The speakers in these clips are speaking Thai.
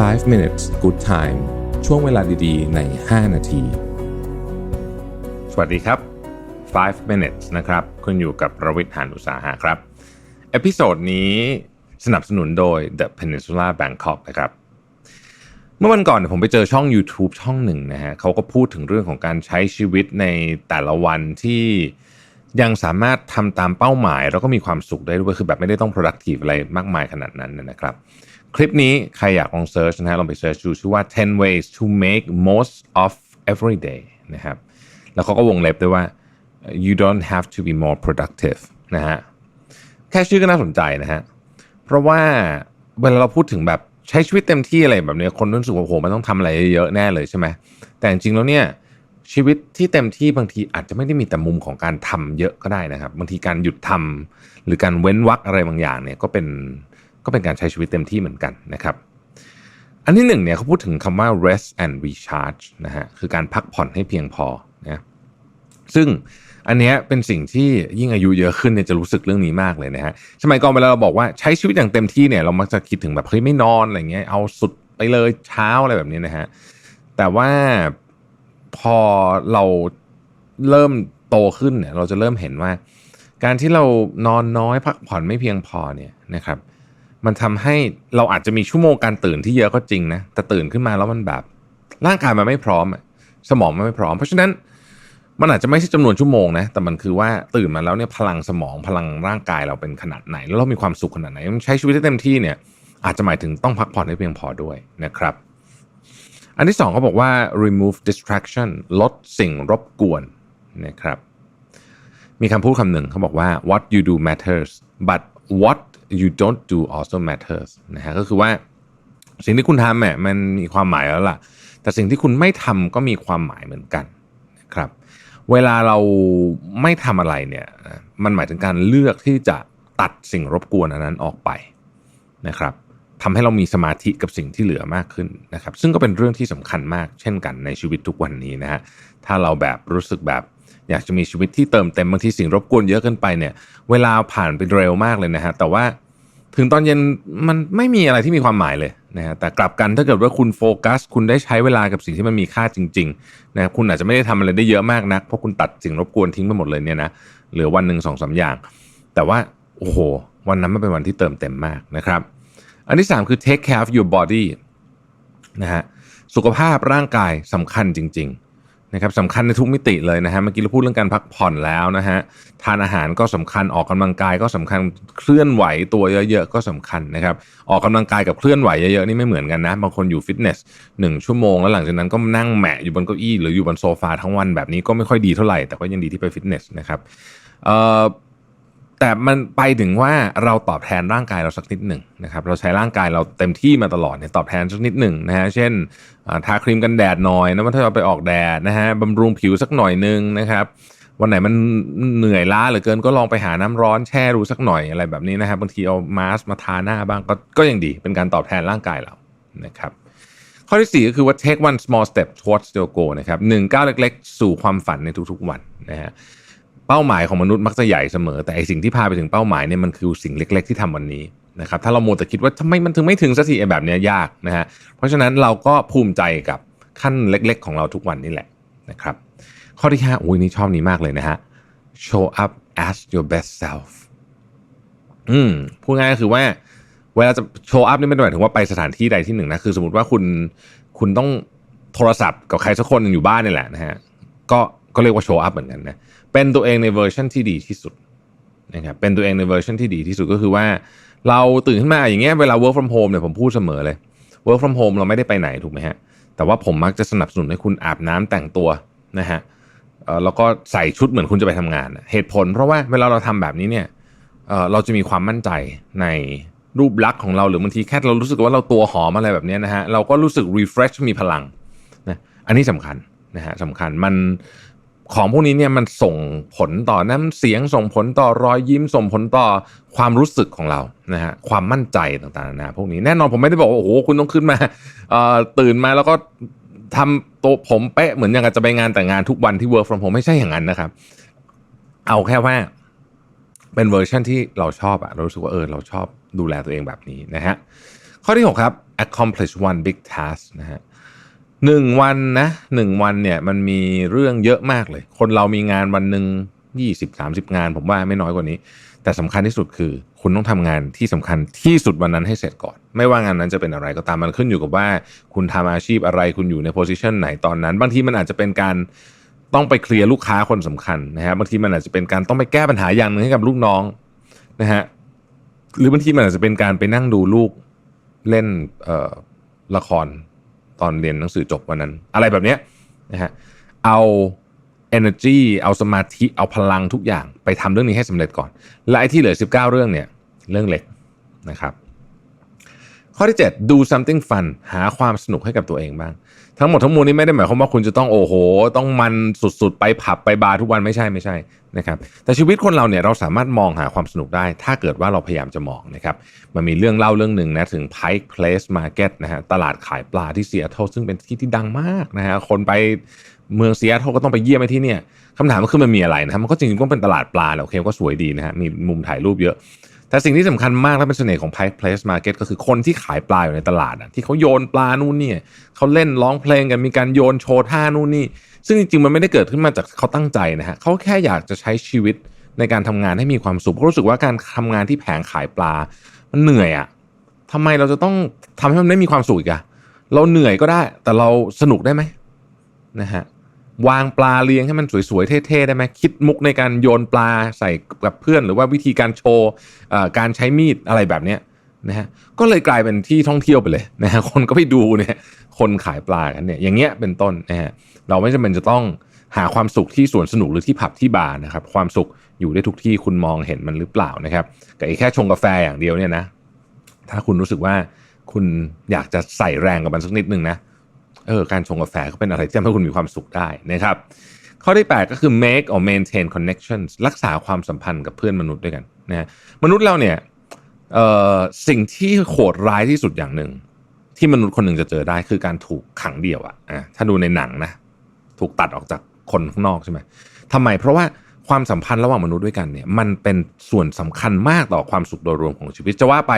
5 minutes good time ช่วงเวลาดีๆ ใน 5 นาที สวัสดีครับ 5 minutes นะครับ คุณอยู่กับประวิทย์หานุสาหะครับ เอพิโซดนี้สนับสนุนโดย The Peninsula Bangkok นะครับ เมื่อวันก่อนผมไปเจอช่อง YouTube ช่องหนึ่งนะฮะเขาก็พูดถึงเรื่องของการใช้ชีวิตในแต่ละวันที่ยังสามารถทำตามเป้าหมาย แล้วก็มีความสุขได้ด้วยคือแบบไม่ได้ต้อง productive อะไรมากมายขนาดนั้นนะครับ คลิปนี้ใครอยากลองเซิร์ชนะฮะลองไปเซิร์ชดูชื่อว่า 10 ways to make most of every day นะครับแล้วเขาก็วงเล็บด้วยว่า you don't have to be more productive นะฮะแค่ชื่อก็น่าสนใจนะฮะเพราะว่าเวลาเราพูดถึงแบบใช้ชีวิตเต็มที่อะไรแบบนี้คนรู้สึกว่าโหมันต้องทำอะไรเยอะแน่เลยใช่ไหมแต่จริงๆแล้วเนี่ยชีวิตที่เต็มที่บางทีอาจจะไม่ได้มีแต่มุมของการทำเยอะก็ได้นะครับ บางทีการหยุดทำหรือการเว้นวักอะไรบางอย่างเนี่ยก็เป็น ก็เป็นการใช้ชีวิตเต็มที่เหมือนกันนะครับ อันที่หนึ่งเนี่ยเขาพูดถึงคำว่า rest and recharge นะฮะคือการพักผ่อนให้เพียงพอนะซึ่งอันนี้เป็นสิ่งที่ยิ่งอายุเยอะขึ้นเนี่ยจะรู้สึกเรื่องนี้มากเลยนะฮะสมัยก่อนเวลาเราบอกว่าใช้ชีวิตอย่างเต็มที่เนี่ยเรามักจะคิดถึงแบบเฮ้ยไม่นอนอะไรเงี้ยเอาสุดไปเลยเช้าอะไรแบบนี้นะฮะแต่ว่าพอเราเริ่มโตขึ้นเนี่ยเราจะเริ่มเห็นว่า การที่เรานอนน้อยพักผ่อนไม่เพียงพอเนี่ยนะครับ มันทำให้เราอาจจะมีชั่วโมงการตื่นที่เยอะก็จริงนะแต่ตื่นขึ้นมาแล้วมันแบบ ร่างกายมันไม่พร้อมสมองมันไม่พร้อม เพราะฉะนั้นมันอาจจะไม่ใช่จำนวนชั่วโมงนะแต่มันคือว่าตื่นมาแล้วเนี่ยพลังสมองพลังร่างกายเราเป็นขนาดไหน แล้วเรามีความสุขขนาดไหนมันใช้ชีวิตได้เต็มที่เนี่ย อาจจะหมายถึงต้องพักผ่อนให้เพียงพอด้วยนะครับ อันที่สองเขาบอกว่า remove distraction ลดสิ่งรบกวนนะครับ มีคำพูดคำหนึ่งเขาบอกว่า what you do matters but what you don't do also matters นะฮะก็คือว่าสิ่งที่คุณทำเนี่ยมันมีความหมายแล้วล่ะ แต่สิ่งที่คุณไม่ทำก็มีความหมายเหมือนกันนะครับ เวลาเราไม่ทำอะไรเนี่ย มันหมายถึงการเลือกที่จะตัดสิ่งรบกวนอันนั้นออกไปนะครับทำให้เรามีสมาธิกับสิ่งที่เหลือมากขึ้นนะครับ ซึ่งก็เป็นเรื่องที่สำคัญมากเช่นกันในชีวิตทุกวันนี้นะฮะถ้าเราแบบรู้สึกแบบ อยากจะมีชีวิตที่เติมเต็มบางทีสิ่งรบกวนเยอะเกินไปเนี่ย เวลาผ่านไปเร็วมากเลยนะฮะแต่ว่าถึงตอนเย็นมันไม่มีอะไรที่มีความหมายเลยนะฮะแต่กลับกันถ้าเกิดว่าคุณโฟกัส คุณได้ใช้เวลากับสิ่งที่มันมีค่าจริงๆนะครับคุณอาจจะไม่ได้ทำอะไรได้เยอะมากนักเพราะคุณตัดสิ่งรบกวนทิ้งไปหมดเลยเนี่ยนะเหลือวันหนึ่งสองสาอย่าง แต่ว่าโอ้โห วันนั้นมันเป็นวันที่เติมเต็มมากนะครับ อันที่ 3 คือ take care of your body นะฮะสุขภาพร่างกายสำคัญจริงๆ นะครับสำคัญในทุกมิติเลยนะฮะเมื่อกี้เราพูดเรื่องการพักผ่อนแล้วนะฮะทานอาหารก็สำคัญออกกำลังกายก็สำคัญเคลื่อนไหวตัวเยอะๆก็สำคัญนะครับออกกำลังกายกับเคลื่อนไหวเยอะๆนี่ไม่เหมือนกันนะบางคนอยู่ฟิตเนสหนึ่งชั่วโมงแล้วหลังจากนั้นก็นั่งแหมะอยู่บนเก้าอี้หรืออยู่บนโซฟาทั้งวันแบบนี้ก็ไม่ค่อยดีเท่าไหร่แต่ก็ยังดีที่ไปฟิตเนสนะครับเอ่อ แต่มันไปถึงว่าเราตอบแทนร่างกายเราสักนิดหนึ่งนะครับเราใช้ร่างกายเราเต็มที่มาตลอดเนี่ยตอบแทนสักนิดหนึ่งนะฮะเช่นทาครีมกันแดดหน่อยนะว่าถ้าเราไปออกแดดนะฮะบำรุงผิวสักหน่อยนึงนะครับวันไหนมันเหนื่อยล้าเหลือเกินก็ลองไปหาน้ำร้อนแช่ดูสักหน่อยอะไรแบบนี้นะครับบางทีเอามาสก์มาทาหน้าบ้างก็ก็ยังดีเป็นการตอบแทนร่างกายเรานะครับข้อที่ 4 ก็คือว่า take one small step towards your goal นะครับหนึ่งก้าวเล็กๆ สู่ความฝันในทุกๆวันนะฮะ เป้าหมายของมนุษย์มักจะใหญ่เสมอ แต่ไอสิ่งที่พาไปถึงเป้าหมายเนี่ยมันคือสิ่งเล็ก ๆ ที่ทำวันนี้นะครับถ้าเราโมแต่คิดว่าทำไมมันถึงไม่ถึงสักทีแบบนี้ยากนะฮะเพราะฉะนั้นเราก็ภูมิใจกับขั้นเล็ก ๆ ของเราทุกวันนี่แหละนะครับข้อที่5อุ้ยนี่ชอบนี้มากเลยนะฮะ show up as your best self อืมพูดง่ายก็คือว่า เวลาจะโชว์อัพนี่ไม่ได้หมายถึงว่าไปสถานที่ใดที่หนึ่งนะคือสมมติว่าคุณคุณต้องโทรศัพท์กับใครสักคนอยู่บ้านนี่แหละนะฮะก็ก็เรียกว่าโชว์อัพเหมือนกันนะ เป็นตัวเองในเวอร์ชันที่ดีที่สุดนะครับเป็นตัวเองในเวอร์ชันที่ดีที่สุดก็คือว่า เราตื่นขึ้นมาอย่างเงี้ยเวลา work from home เนี่ยผมพูดเสมอเลย work from home เราไม่ได้ไปไหนถูกไหมฮะแต่ว่าผมมักจะสนับสนุนให้คุณอาบน้ำแต่งตัวนะฮะเอ่อแล้วก็ใส่ชุดเหมือนคุณจะไปทำงาน เหตุผล เพราะว่าเวลาเราทำแบบนี้เนี่ยเอ่อเราจะมีความมั่นใจในรูปลักษณ์ของเราหรือบางทีแค่เรารู้สึกว่าเราตัวหอมอะไรแบบนี้นะฮะเราก็รู้สึก refresh มีพลังนะอันนี้สำคัญนะฮะสำคัญมัน ของพวกนี้เนี่ยมันส่งผลต่อน้ำเสียงส่งผลต่อรอยยิ้มส่งผลต่อความรู้สึกของเรานะฮะความมั่นใจต่างๆนานาพวกนี้แน่นอนผมไม่ได้บอกว่าโอ้โหคุณต้องขึ้นมาตื่นมาแล้วก็ทำตัวผมเป๊ะเหมือนอย่างจะไปงานแต่งงานทุกวันที่ work from home ไม่ใช่อย่างนั้นนะครับ เอาแค่ว่าเป็นเวอร์ชันที่เราชอบอะเรารู้สึกว่าเออเราชอบดูแลตัวเองแบบนี้นะฮะข้อที่ 6 ครับ accomplish one big task นะฮะ หนึ่งวันนะหนึ่งวันเนี่ยมันมีเรื่องเยอะมากเลย คนเรามีงานวันหนึ่งยี่สิบสามสิบงาน ผมว่าไม่น้อยกว่านี้ แต่สำคัญที่สุดคือ คุณต้องทำงานที่สำคัญที่สุดวันนั้นให้เสร็จก่อน ไม่ว่างานนั้นจะเป็นอะไรก็ตามมันขึ้นอยู่กับว่า คุณทำอาชีพอะไรคุณอยู่ในโพสิชันไหนตอนนั้น บางทีมันอาจจะเป็นการต้องไปเคลียร์ลูกค้าคนสำคัญนะฮะบางทีมันอาจจะเป็นการต้องไปแก้ปัญหาอย่างหนึ่งให้กับลูกน้องนะฮะหรือบางทีมันอาจจะเป็นการไปนั่งดูลูกเล่นเอ่อละคร ตอนเรียนหนังสือจบวันนั้น อะไรแบบเนี้ยนะฮะเอา energy เอาสมาธิเอาพลังทุกอย่างไปทำเรื่องนี้ให้สำเร็จก่อน และไอ้ที่เหลือ 19 เรื่องเนี่ยเรื่องเล็กนะครับ ข้อที่ 7 do something fun หาความสนุกให้กับตัวเองบ้าง ทั้งหมดทั้งมวลนี้ไม่ได้หมายความว่าคุณจะต้องโอ้โห ต้องมันสุดๆ ไปผับไปบาร์ทุกวันไม่ใช่ไม่ใช่นะครับแต่ชีวิตคนเราเนี่ยเราสามารถมองหาความสนุกได้ ถ้าเกิดว่าเราพยายามจะมองนะครับมันมีเรื่องเล่าเรื่องหนึ่งนะถึง Pike Place Market นะฮะตลาดขายปลาที่เซีแอตเทิลซึ่งเป็นที่ที่ดังมากนะฮะคนไปเมืองเซีแอตเทิลก็ต้องไปเยี่ยมไปที่เนี่ยคำถามก็คือมันมีอะไรนะมันก็จริงๆก็เป็นตลาดปลาแหละโอเคก็สวยดีนะฮะมีมุมถ่ายรูปเยอะ แต่สิ่งที่สำคัญมากและเป็นเสน่ห์ของ Pike Place Market ก็คือคนที่ขายปลาอยู่ในตลาดอะที่เขาโยนปลานู่นนี่เขาเล่นร้องเพลงกันมีการโยนโชว์ท่านู่นนี่ ซึ่งจริงๆมันไม่ได้เกิดขึ้นมาจากเขาตั้งใจนะฮะเขาแค่อยากจะใช้ชีวิตในการทำงานให้มีความสุขเพราะรู้สึกว่าการทำงานที่แผงขายปลา มันเหนื่อยอะทำไมเราจะต้องทำให้มันไม่มีความสุขอีกอะเราเหนื่อยก็ได้ แต่เราสนุกได้ไหมนะฮะ วางปลาเลี้ยงให้มันสวยๆเท่ๆได้ไหมคิดมุกในการโยนปลาใส่กับเพื่อน หรือว่าวิธีการโชว์การใช้มีดอะไรแบบเนี้ยนะฮะก็เลยกลายเป็นที่ท่องเที่ยวไปเลยนะฮะคนก็ไปดูเนี่ยคนขายปลากันเนี่ยอย่างเงี้ยเป็นต้นนะฮะเราไม่จำเป็นจะต้องหาความสุขที่สวนสนุกหรือที่ผับที่บาร์นะครับความสุขอยู่ได้ทุกที่คุณมองเห็นมันหรือเปล่านะครับกับแค่ชงกาแฟอย่างเดียวเนี่ยนะถ้าคุณรู้สึกว่าคุณอยากจะใส่แรงกับมันสักนิดนึงนะ เออการชงกาแฟก็เป็นอะไรที่ทำให้คุณมีความสุขได้นะครับ ข้อที่ 8 ก็คือ make or maintain connections รักษาความสัมพันธ์กับเพื่อนมนุษย์ด้วยกันนะฮะมนุษย์เราเนี่ยสิ่งที่โหดร้ายที่สุดอย่างหนึ่ง ที่มนุษย์คนหนึ่งจะเจอได้คือการถูกขังเดี่ยวอะอะถ้าดูในหนังนะถูกตัดออกจากคนข้างนอกใช่ไหมทำไมเพราะว่าความสัมพันธ์ระหว่างมนุษย์ด้วยกันเนี่ยมันเป็นส่วนสำคัญมากต่อความสุขโดยรวมของชีวิตจะว่าไป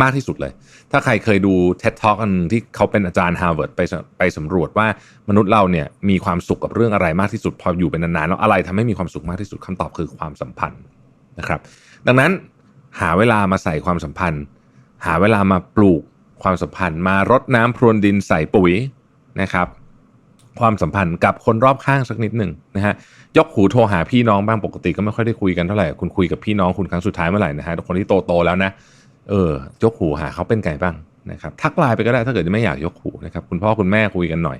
มากที่สุดเลย ถ้าใครเคยดู TED Talk อันที่เขาเป็นอาจารย์ Harvard ไปไปสำรวจว่ามนุษย์เราเนี่ยมีความสุขกับเรื่องอะไรมากที่สุด พออยู่เป็นนานๆแล้วอะไรทำให้มีความสุขมากที่สุดคำตอบคือความสัมพันธ์นะครับ ดังนั้นหาเวลามาใส่ความสัมพันธ์ หาเวลามาปลูกความสัมพันธ์ มารดน้ำพรวนดินใส่ปุ๋ยนะครับ ความสัมพันธ์กับคนรอบข้างสักนิดหนึ่งนะฮะยกหูโทรหาพี่น้องบ้างปกติก็ไม่ค่อยได้คุยกันเท่าไหร่คุณคุยกับพี่น้องคุณครั้งสุดท้ายเมื่อไหร่นะฮะคนที่โตๆแล้วนะ เออยกหูหาเขาเป็นไงบ้างนะครับทักไลน์ไปก็ได้ถ้าเกิดไม่อยากยกหูนะครับคุณพ่อคุณแม่คุยกันหน่อย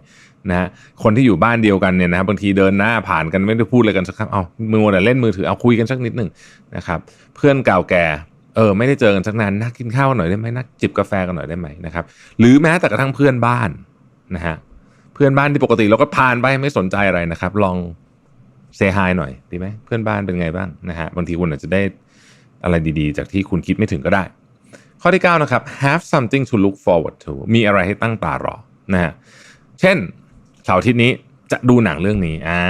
นะฮะคนที่อยู่บ้านเดียวกันเนี่ยนะบบางทีเดินหน้าผ่านกันไม่ได้พูดอะไรกันสักคำเอามือแต่เล่นมือถือเอาคุยกันสักนิดหนึ่งนะครับเพื่อนเก่าแก่เออไม่ได้เจอกันสักนานนักกินข้าวหน่อยได้ไหมนักจิบกาแฟกันหน่อยได้ไหมนะครับหรือแม้แต่กระทั่งเพื่อนบ้านนะฮะเพื่อนบ้านที่ปกติเราก็ผ่านไปไม่สนใจอะไรนะครับ ลองเซฮายหน่อยดีไหมเพื่อนบ้านเป็นไงบ้างนะฮะบางทีคุณอาจจะได้อะไรดีๆ จากที่คุณคิดไม่ถึงก็ได้ ข้อที่9นะครับ have something to look forward to มีอะไรให้ตั้งตารอนะฮะเช่นเสาร์อาทิตย์นี้จะดูหนังเรื่องนี้อ่า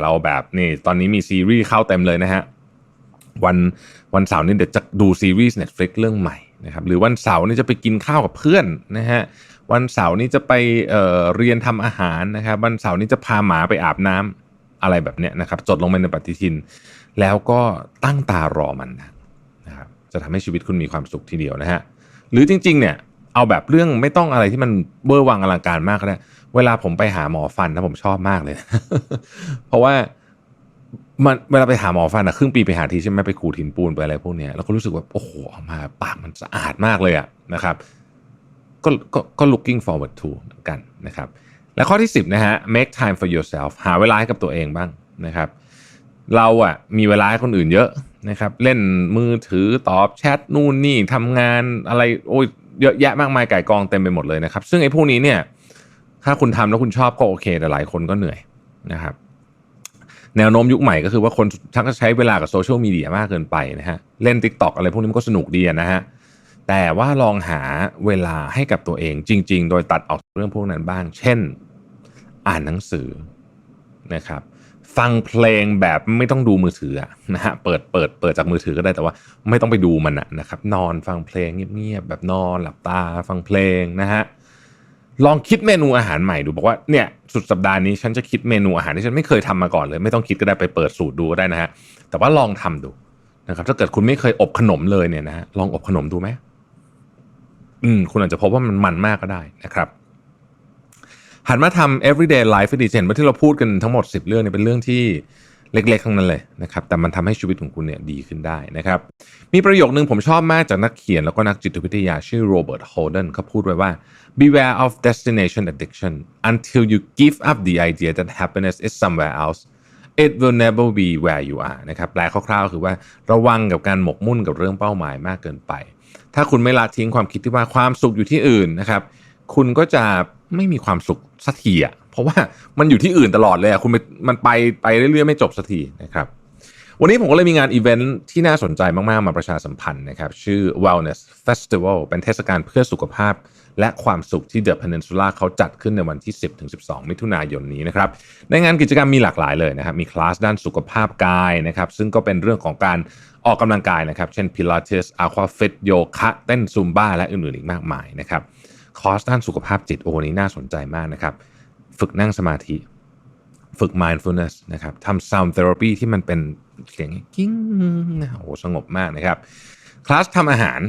เราแบบนี่ตอนนี้มีซีรีส์เข้าเต็มเลยนะฮะวันวันเสาร์นี้เดี๋ยวจะดูซีรีส์ Netflix เรื่องใหม่นะครับหรือวันเสาร์นี้จะไปกินข้าวกับเพื่อนนะฮะวันเสาร์นี้จะไปเอ่อเรียนทำอาหารนะครับวันเสาร์นี้จะพาหมาไปอาบน้ำอะไรแบบเนี้ยนะครับจดลงไปในปฏิทิน แล้วก็ตั้งตารอมันนะ จะทำให้ชีวิตคุณมีความสุขทีเดียวนะฮะหรือจริงๆเนี่ยเอาแบบเรื่องไม่ต้องอะไรที่มันเบอร์วังอลังการมากก็ได้เวลาผมไปหาหมอฟันนะผมชอบมากเลย เพราะว่ามันเวลาไปหาหมอฟันอะครึ่งปีไปหาทีใช่ไหมไปขูดหินปูนไปอะไรพวกเนี้ยเราก็รู้สึกว่าโอ้โหออกมาปากมันสะอาดมากเลยอะนะครับ ก็ก็ก็ looking forward to เหมือนกันนะครับ และข้อที่ 10นะฮะ make time for yourself หาเวลาให้กับตัวเองบ้างนะครับ เราอะมีเวลาให้คนอื่นเยอะ นะครับ เล่นมือถือตอบแชทนู่นนี่ทำงานอะไรโอ้ยเยอะแยะมากมายไก่กองเต็มไปหมดเลยนะครับ ซึ่งไอ้พวกนี้เนี่ย ถ้าคุณทำแล้วคุณชอบก็โอเค แต่หลายคนก็เหนื่อยนะครับ แนวโน้มยุคใหม่ก็คือว่าคนชักจะใช้เวลากับโซเชียลมีเดียมากเกินไปนะฮะเล่น t ิ k t o k อะไรพวกนี้มันก็สนุกดีนะฮะแต่ว่าลองหาเวลาให้กับตัวเองจริง ๆ โดยตัดออกเรื่องพวกนั้นบ้าง เช่น อ่านหนังสือนะครับ ฟังเพลงแบบไม่ต้องดูมือถือนะฮะเปิดเปิดเปิดจากมือถือก็ได้แต่ว่าไม่ต้องไปดูมันนะครับ นอนฟังเพลงเงียบๆแบบนอนหลับตาฟังเพลงนะฮะลองคิดเมนูอาหารใหม่ดูบอกว่าเนี่ยสุดสัปดาห์นี้ฉันจะคิดเมนูอาหารที่ฉันไม่เคยทำมาก่อนเลย ไม่ต้องคิดก็ได้ไปเปิดสูตรดูก็ได้นะฮะแต่ว่าลองทำดูนะครับ ถ้าเกิดคุณไม่เคยอบขนมเลยเนี่ยนะฮะลองอบขนมดูไหมอืมคุณอาจจะพบว่ามันมันมากก็ได้นะครับ หันมาทำ everyday life ดีเช่นว่าที่เราพูดกันทั้งหมด 10 เรื่องเนี่ยเป็นเรื่องที่เล็กๆทั้งนั้นเลยนะครับ แต่มันทำให้ชีวิตของคุณเนี่ยดีขึ้นได้นะครับ มีประโยคนึงผมชอบมากจากนักเขียนแล้วก็นักจิตวิทยาชื่อโรเบิร์ตโฮเดนเขาพูดไว้ว่า beware of destination addiction until you give up the idea that happiness is somewhere else it will never be where you are นะครับแปลคร่าวๆ คือว่าระวังกับการหมกมุ่นกับเรื่องเป้าหมายมากเกินไป ถ้าคุณไม่ละทิ้งความคิดที่ว่าความสุขอยู่ที่อื่นนะครับ คุณก็จะ ไม่มีความสุขสักทีอะเพราะว่ามันอยู่ที่อื่นตลอดเลยอะคุณมันไปไปเรื่อยๆไม่จบสักทีนะครับ วันนี้ผมก็เลยมีงานอีเวนท์ที่น่าสนใจมากๆ มาประชาสัมพันธ์นะครับ ชื่อ Wellness Festival เป็นเทศกาลเพื่อสุขภาพ และความสุขที่ The Peninsula เขาจัดขึ้นในวันที่ 10-12 มิถุนายนนี้นะครับ ในงานกิจกรรมมีหลากหลายเลยนะครับ มีคลาสด้านสุขภาพกายนะครับ ซึ่งก็เป็นเรื่องของการออกกำลังกายนะครับ เช่น Pilates Aquafit โยคะเต้นซุมบ้าและอื่นๆอีกมากมายนะครับ คอร์สด้านสุขภาพจิตโอ้นี้น่าสนใจมากนะครับ ฝึกนั่งสมาธิ ฝึก mindfulness นะครับทำ sound therapy ที่มันเป็นเสียงกิ้งโอ้โหสงบมากนะครับ คลาสทำอาหาร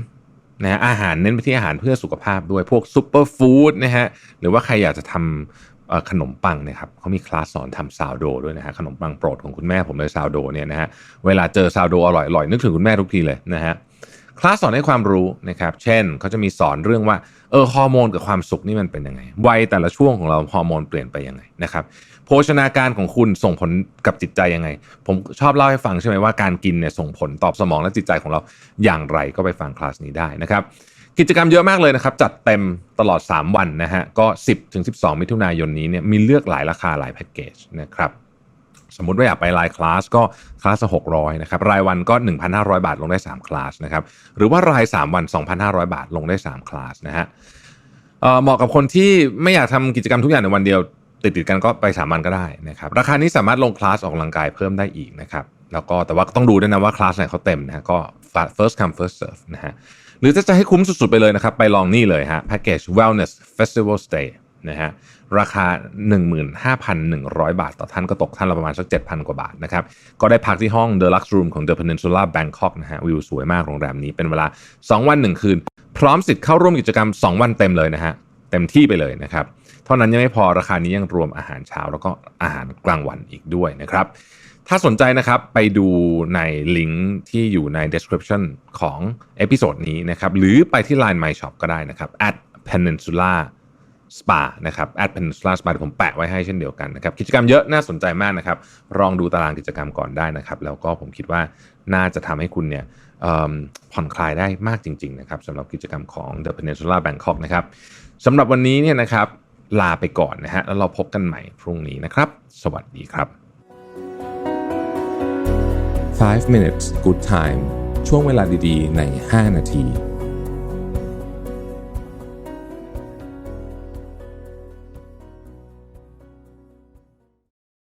นะฮะอาหารเน้นไปที่อาหารเพื่อสุขภาพด้วยพวกซูเปอร์ฟู้ดนะฮะหรือว่าใครอยากจะทำขนมปังนะครับเขามีคลาสสอนทำซาวโดด้วยนะฮะขนมปังโปรดของคุณแม่ผมเลยซาวโดเนี่ยนะฮะเวลาเจอซาวโดอร่อยๆนึกถึงคุณแม่ทุกทีเลยนะฮะคลาสสอนให้ความรู้นะครับ เช่นเขาจะมีสอนเรื่องว่า เออฮอร์โมนกับความสุขนี่มันเป็นยังไงวัยแต่ละช่วงของเราฮอร์โมนเปลี่ยนไปยังไงนะครับโภชนาการของคุณส่งผลกับจิตใจยังไง ผมชอบเล่าให้ฟังใช่ไหมว่าการกินเนี่ยส่งผลตอบสมองและจิตใจของเราอย่างไรก็ไปฟังคลาสนี้ได้นะครับกิจกรรมเยอะมากเลยนะครับ จัดเต็มตลอด 3 วันนะฮะก็ 10ถึง12 มิถุนายนนี้เนี่ยมีเลือกหลายราคาหลายแพ็กเกจนะครับ สมมติว่าอยากไปรายคลาสก็คลาสละ600นะครับรายวันก็ 1,500 บาทลงได้ 3 คลาสนะครับหรือว่าราย 3 วัน 2,500 บาทลงได้ 3 คลาสนะฮะเหมาะกับคนที่ไม่อยากทำกิจกรรมทุกอย่างในวันเดียวติดติดกันก็ไป3วันก็ได้นะครับราคานี้สามารถลงคลาสออกกำลังกายเพิ่มได้อีกนะครับแล้วก็แต่ว่าต้องดูด้วยนะว่าคลาสไหนเขาเต็มนะฮะก็ first come first serve นะฮะหรือถ้าจะให้คุ้มสุดๆไปเลยนะครับ ไปลองนี่เลยฮะแพ็กเกจ wellness festival stay นะฮะ ราคา 15,100 บาท ต่อท่านก็ตกท่านละประมาณสัก 7,000 กว่าบาทนะครับ ก็ได้พักที่ห้อง The Lux Room ของ The Peninsula Bangkok นะฮะวิวสวยมากโรงแรมนี้เป็นเวลา 2 วัน 1 คืน พร้อมสิทธิ์เข้าร่วมกิจกรรม 2 วันเต็มเลยนะฮะเต็มที่ไปเลยนะครับ เท่านั้นยังไม่พอราคานี้ยังรวมอาหารเช้าแล้วก็อาหารกลางวันอีกด้วยนะครับ ถ้าสนใจนะครับไปดูในลิงก์ที่อยู่ใน description ของเอพิโซดนี้นะครับหรือไปที่ Line My Shop ก็ได้นะครับ at peninsula spa นะครับ at peninsula spa เดี๋ยวผมแปะไว้ให้เช่นเดียวกันนะครับกิจกรรมเยอะน่าสนใจมากนะครับลองดูตารางกิจกรรมก่อนได้นะครับ แล้วก็ผมคิดว่าน่าจะทำให้คุณเนี่ยผ่อนคลายได้มากจริงๆนะครับสำหรับกิจกรรมของ The Peninsula Bangkok นะครับสำหรับวันนี้เนี่ยนะครับลาไปก่อนนะฮะแล้วเราพบกันใหม่พรุ่งนี้นะครับ สวัสดีครับ 5 minutes good time ช่วงเวลาดีๆ ใน 5 นาที